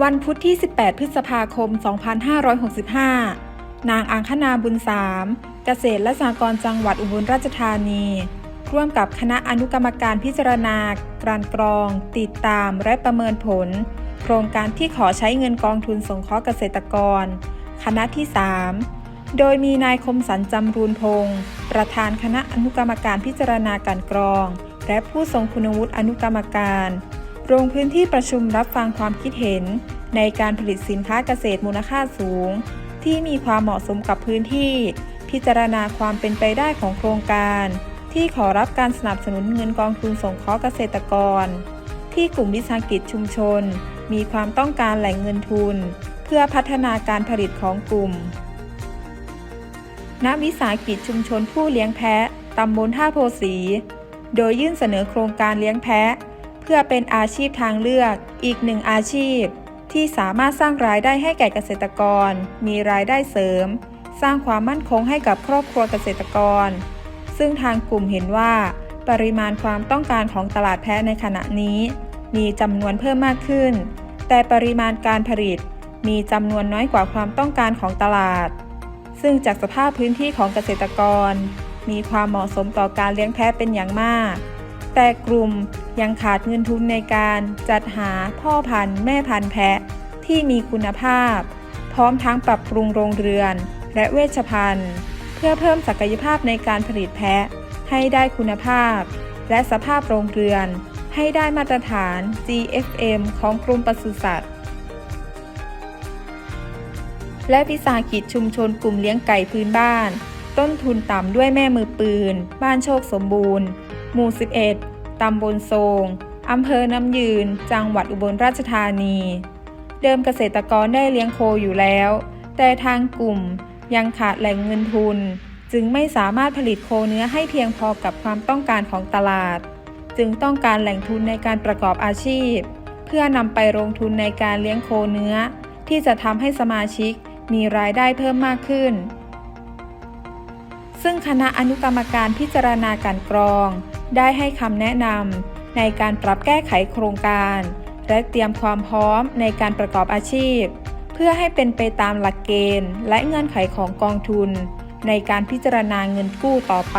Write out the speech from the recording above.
วันพุธที่ 18 พฤษภาคม 2565 นางอังคณาบุญสามเกษตรและสหกรณ์จังหวัดอุบลราชธานี ร่วมกับคณะอนุกรรมการพิจารณา การกรอง ติดตามและประเมินผล โครงการที่ขอใช้เงินกองทุนสงเคราะห์เกษตรกร คณะที่ 3 โดยมีนายคมสันจำรูนพงศ์ประธานคณะอนุกรรมการพิจารณาการกรอง และผู้ทรงคุณวุฒิอนุกรรมการ ลงพื้นที่ประชุมรับฟังความคิดเห็น ในการผลิตสินค้าเกษตรมูลค่าสูง ที่มีความเหมาะสมกับพื้นที่ พิจารณาความเป็นไปได้ของโครงการ ที่ขอรับการสนับสนุนเงินกองทุนสงเคราะห์เกษตรกร ที่กลุ่มวิสาหกิจชุมชน มีความต้องการแหล่งเงินทุน เพื่อพัฒนาการผลิตของกลุ่มณวิสาหกิจชุมชนผู้เลี้ยงแพะตำบลท่าโพสี โดยยื่นเสนอโครงการเลี้ยงแพะ เพื่อเป็นอาชีพทางเลือกอีกหนึ่งอาชีพ ที่สามารถสร้างรายได้ให้แก่เกษตรกร มีรายได้เสริม สร้างความมั่นคงให้กับครอบครัวเกษตรกร ซึ่งทางกลุ่มเห็นว่า ปริมาณความต้องการของตลาดแพะในขณะนี้ มีจำนวนเพิ่มมากขึ้น แต่ปริมาณการผลิตมีจำนวนน้อยกว่าความต้องการของตลาด ซึ่งจากสภาพพื้นที่ของเกษตรกร มีความเหมาะสมต่อการเลี้ยงแพะเป็นอย่างมาก แต่กลุ่มยังขาดเงินทุนในการจัดหาพ่อพันธุ์แม่พันธุ์แพะที่มีคุณภาพ พร้อมทั้งปรับปรุงโรงเรือน และเวชภัณฑ์ เพื่อเพิ่มศักยภาพในการผลิตแพะให้ได้คุณภาพ และสภาพโรงเรือน ให้ได้มาตรฐาน GFM ของกรมปศุสัตว์และวิสาหกิจชุมชนกลุ่มเลี้ยงไก่พื้นบ้าน ต้นทุนต่ำด้วยแม่มือปืน บ้านโชคสมบูรณ์ หมู่ 11 ตำบลโซงอำเภอน้ำยืน จังหวัดอุบลราชธานี เดิมเกษตรกรได้เลี้ยงโคอยู่แล้ว แต่ทางกลุ่มยังขาดแหล่งเงินทุน จึงไม่สามารถผลิตโคเนื้อให้เพียงพอกับความต้องการของตลาด จึงต้องการแหล่งทุนในการประกอบอาชีพ เพื่อนำไปลงทุนในการเลี้ยงโคเนื้อ ที่จะทำให้สมาชิกมีรายได้เพิ่มมากขึ้น ซึ่งคณะอนุกรรมการพิจารณาการกรอง ได้ให้คำแนะนำในการปรับแก้ไขโครงการ และเตรียมความพร้อมในการประกอบอาชีพ เพื่อให้เป็นไปตามหลักเกณฑ์ และเงื่อนไขของกองทุน ในการพิจารณาเงินกู้ต่อไป